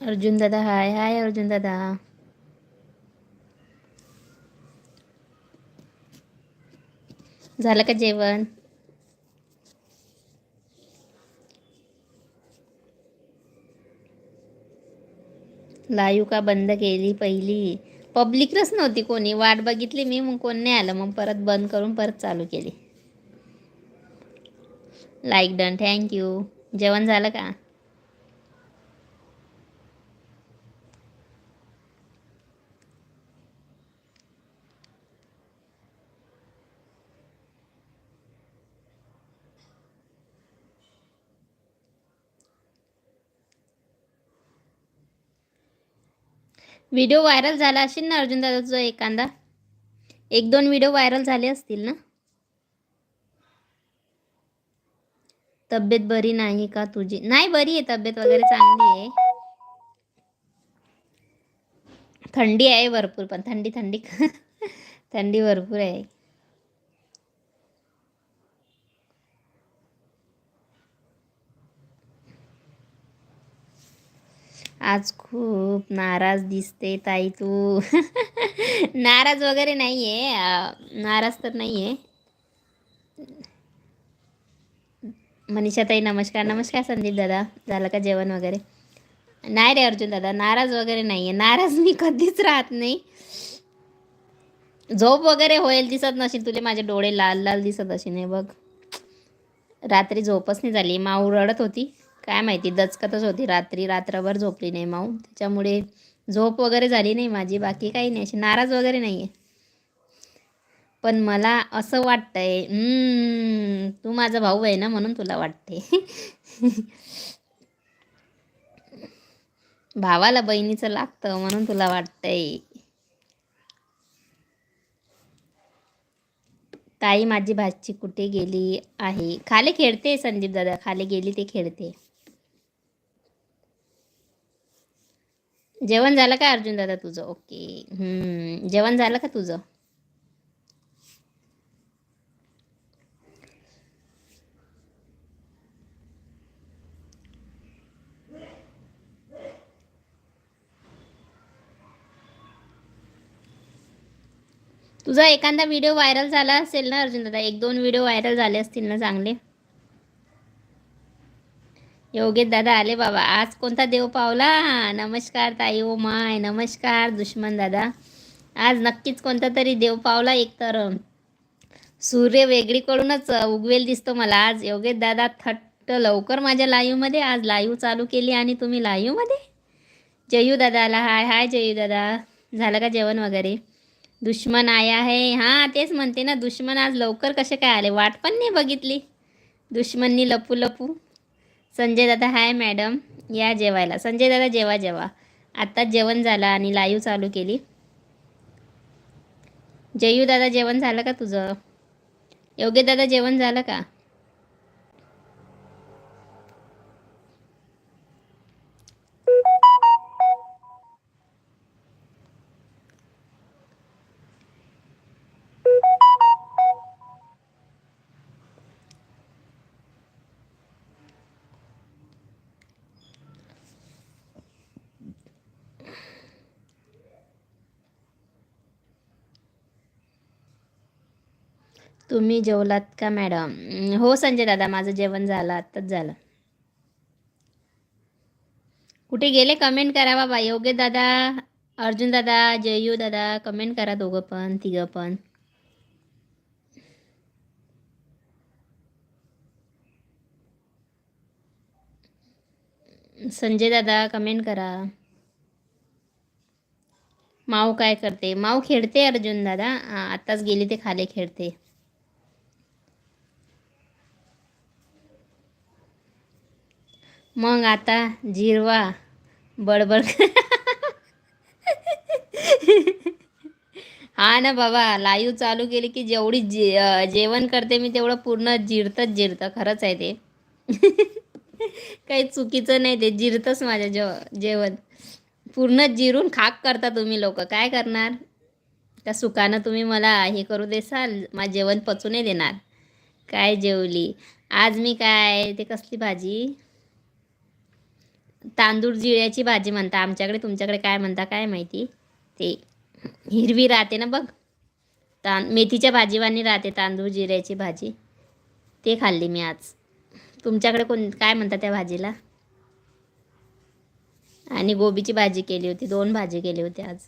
अर्जुन दादा हाय हाय अर्जुन दादा झालं का जेवण? लाईव्ह का बंद केली पहिली? पब्लिकच नव्हती कोणी. वाट बघितली मी मग कोण नाही आलं. मग परत बंद करून परत चालू केली. लाईक डन थँक्यू जेवण झालं का? व्हिडिओ व्हायरल झाला असेल ना अर्जुन दादा एखादा? एक दोन व्हिडिओ व्हायरल झाले असतील ना? तब्येत बरी नाही का तुझी? नाही बरी आहे. तब्येत वगैरे चांगली आहे. थंडी आहे भरपूर पण थंडी थंडी. थंडी भरपूर आहे. आज खूप नाराज दिसते ताई तू. नाराज वगैरे नाही आहे नाराज तर नाही आहे मनीषा ताई नमस्कार. नमस्कार संदीप दादा. झालं का जेवण वगैरे? नाही रे अर्जुन दादा नाराज वगैरे नाही आहे नाराज मी कधीच राहत नाही. झोप वगैरे होईल दिसत नसेल तुले माझे डोळे लाल लाल दिसत असे नाही बघ. रात्री झोपच नाही झाली. माऊ रडत होती. काय माहिती दचकतच होती रात्री. रात्रभर झोपली नाही माऊ. त्याच्यामुळे झोप वगैरे झाली नाही माझी. बाकी काही नाही. अशी नाराज वगैरे नाही आहे पण मला असं वाटतंय तू माझा भाऊ आहे ना म्हणून तुला वाटते भावाला बहिणीचं लागतं म्हणून तुला वाटतंय. ताई माझी भाची कुठे गेली आहे? खाली खेळते संदीप दादा. खाली गेली ते खेळते. जेवण झालं का अर्जुन दादा तुझं? ओके. हम्म, जेवण झालं का तुझं? तुझा एखादा व्हिडिओ व्हायरल झाला असेल ना अर्जुन दादा? एक दोन व्हिडिओ व्हायरल झाले असतील ना चांगले. योगेश दादा आले बाबा. आज कोणता देव पावला? नमस्कार ताई ओ माय. नमस्कार दुश्मन दादा. आज नक्कीच कोणता तरी देव पावला एक तर. सूर्य वेगळीकडूनच उगवेल दिसतो मला. आज योगेश दादा थट्ट लवकर माझ्या लाईव्हमध्ये आज लाईव्ह चालू केली आणि तुम्ही लाईव्हमध्ये जयू दादाला. हाय हाय जयू दादा. झालं का जेवण वगैरे? दुश्मन आया आहे. हां तेच म्हणते ना दुश्मन आज लवकर कसे काय आले? वाट पण नाही बघितली. दुश्मननी लपू लपू. संजय दादा हाय मॅडम या जेवायला. संजय दादा जेवा जेवा. आत्ताच जेवण झालं आणि लाईव्ह चालू केली. जयू दादा जेवण झालं का तुझं? योग्य दादा जेवण झालं का? तुम्ही जेवलात का मॅडम? हो संजय दादा माझं जेवण झालं आत्ताच झालं. कुठे गेले? कमेंट करा बाबा. योग्य दादा अर्जुन दादा जयू दादा कमेंट करा दोघं पण तिघं पण. संजय दादा कमेंट करा. माऊ काय करते? माऊ खेळते अर्जुन दादा? आत्ताच गेली ते खाली खेळते. मग आता जिरवा बडबड हा ना बाबा लाईव्ह चालू केली की जेवढी जे जेवण करते मी तेवढं पूर्ण जिरतच जिरतं खरंच आहे ते. काही चुकीचं नाही ते जिरतंच माझ्या जेव जेवण. पूर्ण जिरून खाक करता तुम्ही लोक काय करणार? त्या सुखानं तुम्ही मला हे करू देसाल माझं जेवण पचू नाही देणार. काय जेवली? आज मी काय ते कसली भाजी? तांदूळ जिऱ्याची भाजी म्हणता. आमच्याकडे तुमच्याकडे काय म्हणता काय माहिती? ते हिरवी राहते ना बघ. तां मेथीच्या भाजीवानी राहते तांदूळ जिऱ्याची भाजी. ते खाल्ली मी आज. तुमच्याकडे कोण काय म्हणता त्या भाजीला? आणि गोबीची भाजी केली होती. दोन भाजी केली होती आज.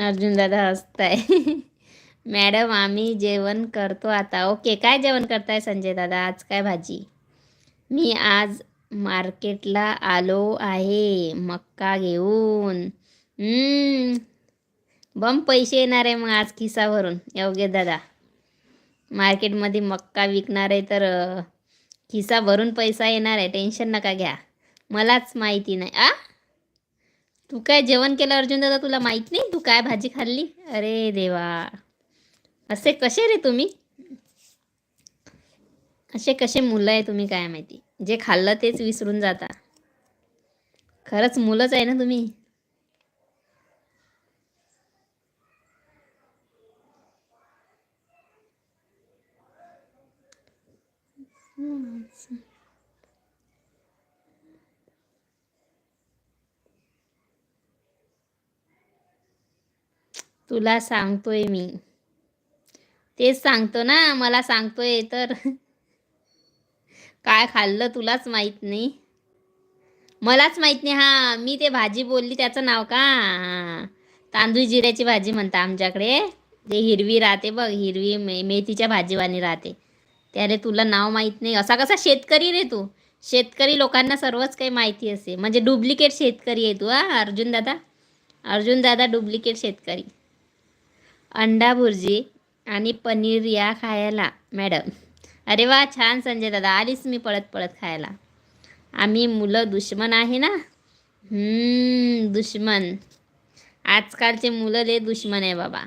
अर्जुन दादा हसताय. मॅडम आम्ही जेवण करतो आता. ओके काय जेवण करताय संजय दादा? आज काय भाजी? मी आज मार्केटला आलो आहे मक्का घेऊन. बम पैसे येणार आहे मग आज खिसावरून. योग्य दादा. मार्केटमध्ये मक्का विकणार आहे तर खिसा भरून पैसा येणार आहे. टेन्शन नका घ्या. मलाच माहिती नाही. आ? तू काय जेवण केलं अर्जुन दादा? तुला माहीत नाही? तू काय भाजी खाल्ली? अरे देवा. असे कसे रे तुम्ही? असे कसे मुलं आहे तुम्ही काय माहिती? जे खाल्लं तेच विसरून जाता. खरंच मुलंच आहे ना तुम्ही? तुला सांगतोय मी. तेच सांगतो ना मला सांगतोय तर. काय खाल्लं तुलाच माहीत नाही. मलाच माहीत नाही हा मी ते भाजी बोलली त्याचं नाव का? तांदूळ जिऱ्याची भाजी म्हणता आमच्याकडे. जे हिरवी राहते बघ हिरवी मे मेथीच्या भाजीवानी राहते. त्याने तुला नाव माहीत नाही. असा कसा शेतकरी रे तू? शेतकरी लोकांना सर्वच काही माहिती असते म्हणजे डुप्लिकेट शेतकरी आहे तू हा अर्जुन दादा. अर्जुन दादा डुप्लिकेट शेतकरी. अंडा भुर्जी आणि पनीर या खायला मॅडम. अरे वा छान संजय दादा. आलीच मी पळत पळत खायला. आम्ही मुलं दुश्मन आहे ना? दुश्मन. आजकालचे मुलं ले दुश्मन आहे बाबा.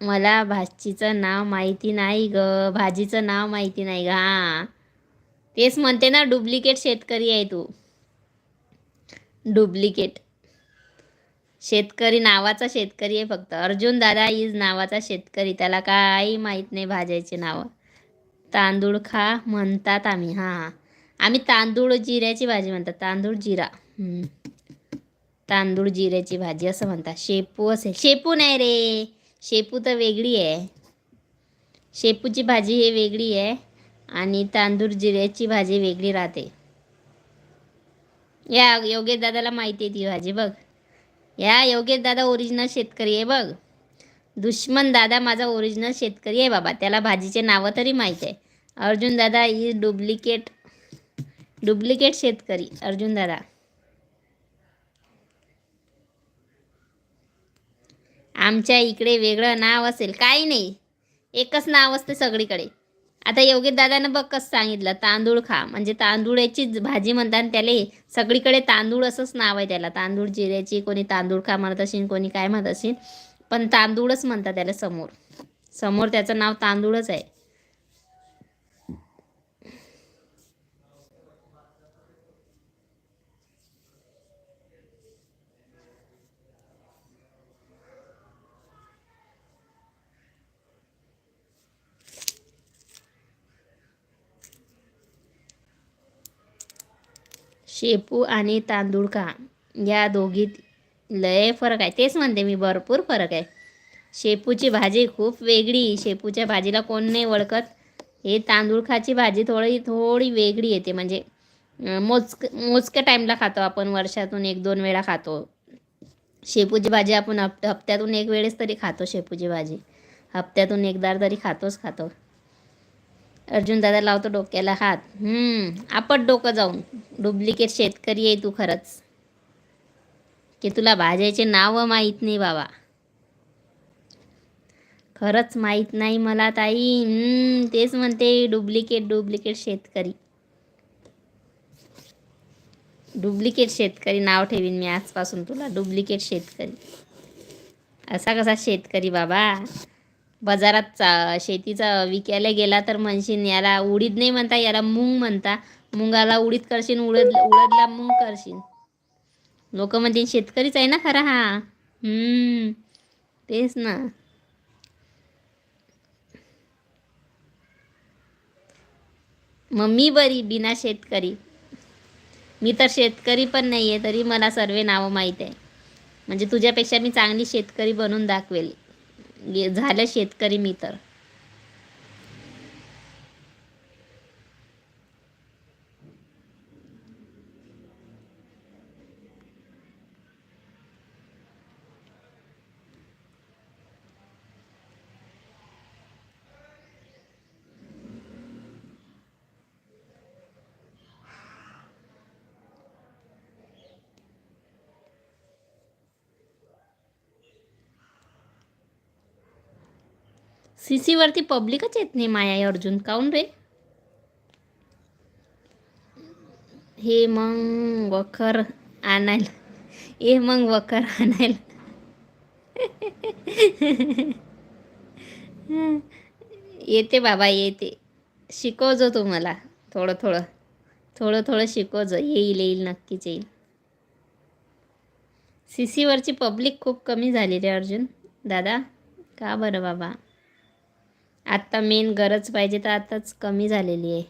मला भाजीचं नाव माहिती नाही ग. भाजीचं नाव माहिती नाही ग. हां. तेच म्हणते ना डुप्लिकेट शेतकरी आहे तू. डुप्लिकेट. शेतकरी नावाचा शेतकरी आहे फक्त. अर्जुन दादा इज नावाचा शेतकरी. त्याला काही माहीत नाही भाज्याचे नावं. तांदूळ खा म्हणतात आम्ही. हां आम्ही तांदूळ जिऱ्याची भाजी म्हणतात. तांदूळ जिरा. तांदूळ जिऱ्याची भाजी असं म्हणतात. शेपू असेल. शेपू नाही रे. शेपू तर वेगळी आहे. शेपूची भाजी ही वेगळी आहे आणि तांदूळ जिऱ्याची भाजी वेगळी राहते. या योगेश दादाला माहिती आहे ती भाजी बघ. या योगेश दादा ओरिजिनल शेतकरी आहे बघ. दुश्मन दादा माझा ओरिजिनल शेतकरी आहे बाबा. त्याला भाजीचे नावं तरी माहीत आहे. अर्जुन दादा इज डुप्लिकेट डुप्लिकेट शेतकरी. अर्जुन दादा. आमच्या इकडे वेगळं नाव असेल. काही नाही. एकच नाव असते सगळीकडे. आता योगी दादानं बघ कसं सांगितलं तांदूळ खा. म्हणजे तांदूळाची भाजी म्हणतात आणि त्याला सगळीकडे तांदूळ असंच नाव आहे त्याला. तांदूळ जिऱ्याची कोणी तांदूळ खा म्हणत असेल कोणी काय म्हणत असेल. पण तांदूळच म्हणतात त्याला समोर. समोर त्याचं नाव तांदूळच आहे. शेपू आणि तांदूळ खा या दोघीत लय फरक आहे. तेच म्हणते मी भरपूर फरक आहे. शेपूची भाजी खूप वेगळी. शेपूच्या भाजीला कोण नाही ओळखत हे तांदूळ खाची भाजी थोडी थोडी वेगळी येते. म्हणजे मोजक मोजक्या टाईमला खातो आपण. वर्षातून एक दोन वेळा खातो. शेपूची भाजी आपण हप हप्त्यातून एक वेळेस तरी खातो शेपूची भाजी. हप्त्यातून एकदा तरी खातोच खातो. अर्जुन दादा लावतो डोक्याला हात. आपट डोकं जाऊन. डुप्लिकेट शेतकरी आहे तू खरंच. की तुला भाज्याचे नावं माहीत नाही बाबा. खरंच माहीत नाही मला ताई. हम्म, तेच म्हणते डुप्लिकेट डुप्लिकेट शेतकरी. डुप्लिकेट शेतकरी नाव ठेवीन मी आजपासून तुला डुप्लिकेट शेतकरी. असा कसा शेतकरी बाबा. बाजारात चा शेतीचा विकायला गेला तर म्हणशील याला उडीद नाही म्हणता याला मूंग म्हणता. मुंगाला उडीत करशील उडद उडदला मुंग करशील लोक म्हणजे शेतकरीच आहे ना खरा हा. हम्म तेच ना. मम्मी बरी बिना शेतकरी. मी तर शेतकरी पण नाही आहे तरी मला सर्व नावं माहीत आहे. म्हणजे तुझ्यापेक्षा मी चांगली शेतकरी बनून दाखवेल. झालं शेतकरी मी तर. सी सीवरती पब्लिकच येत नाही माया अर्जुन. काऊन रे? हे मग वखर आणायला. हे मग वखर आणायला. येते बाबा येते. शिकवजो तू मला थोडं थोडं. थोडं थोडं शिकवजो. येईल येईल नक्कीच येईल. सी सीवरची पब्लिक खूप कमी झालेली रे अर्जुन. दादा का बरं बाबा? आत्ता मेन गरज पाहिजे तर आताच कमी झालेली आहे.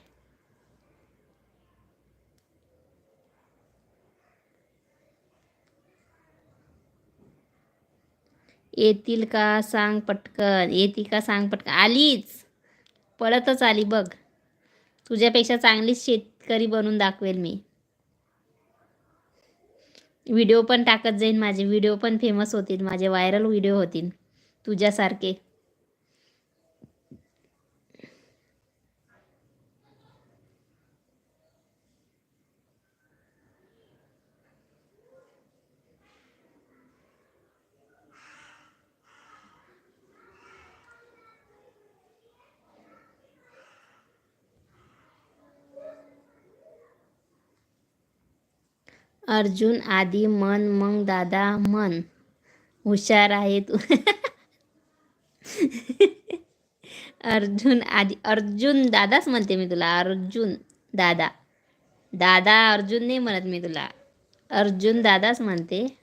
येतील का सांग पटकन येतील का सांग पटकन? आलीच. पळतच आली बघ. तुझ्यापेक्षा चांगलीच शेतकरी बनून दाखवेल मी. व्हिडिओ पण टाकत जाईन माझे. व्हिडिओ पण फेमस होतील. माझे व्हायरल व्हिडिओ होतील. तुझ्यासारखे. अर्जुन आधी मन मग दादा मन. हुशार आहे तू अर्जुन आधी अर्जुन दादाच म्हणते मी तुला. अर्जुन दादा. दादा अर्जुन नाही म्हणत मी तुला. अर्जुन दादाच म्हणते.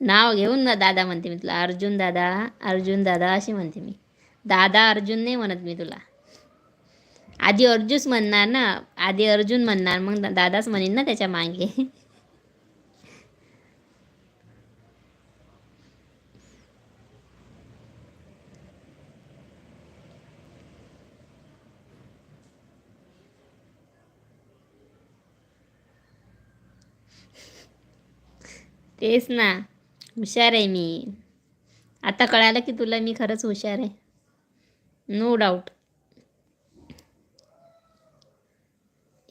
नाव घेऊन ना दादा म्हणते मी तुला. अर्जुन दादा अर्जुन दादा अशी म्हणते मी. दादा अर्जुन नाही म्हणत मी तुला. आधी अर्जुनच म्हणणार ना आधी अर्जुन म्हणणार मग दादाच म्हणेन ना त्याच्यामागे. तेच ना हुशार आहे मी. आता कळालं की तुला मी खरंच हुशार आहे. नो डाऊट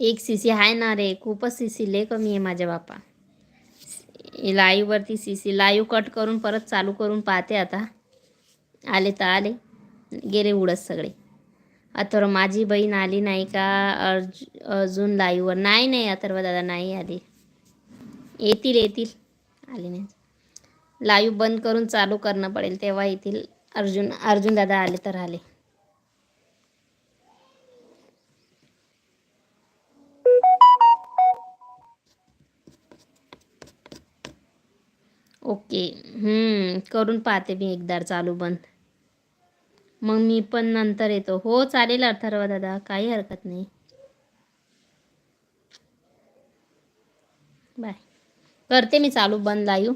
एक सी सी आहे ना रे खूपच सी सी लय कमी आहे माझ्या बापा. लाईव्हवरती सी सी लाईव्ह कट करून परत चालू करून पाहते आता. आले तर आले गेले उडत सगळे. अथर्व माझी बहीण आली नाही का अर्ज अजून लाईव्हवर नाही नाही अथर्व दादा नाही आली. येतील येतील. आले नाही. लाईव्ह बंद करून चालू करणं पडेल तेव्हा येतील. अर्जुन अर्जुन दादा आले तर आले. ओके. हम्म, करून पाहते मी एकदा चालू बंद. मग मी पण नंतर येतो. हो चालेल अथर्व दादा काही हरकत नाही. बाय. करते मी चालू बंद लाईव्ह.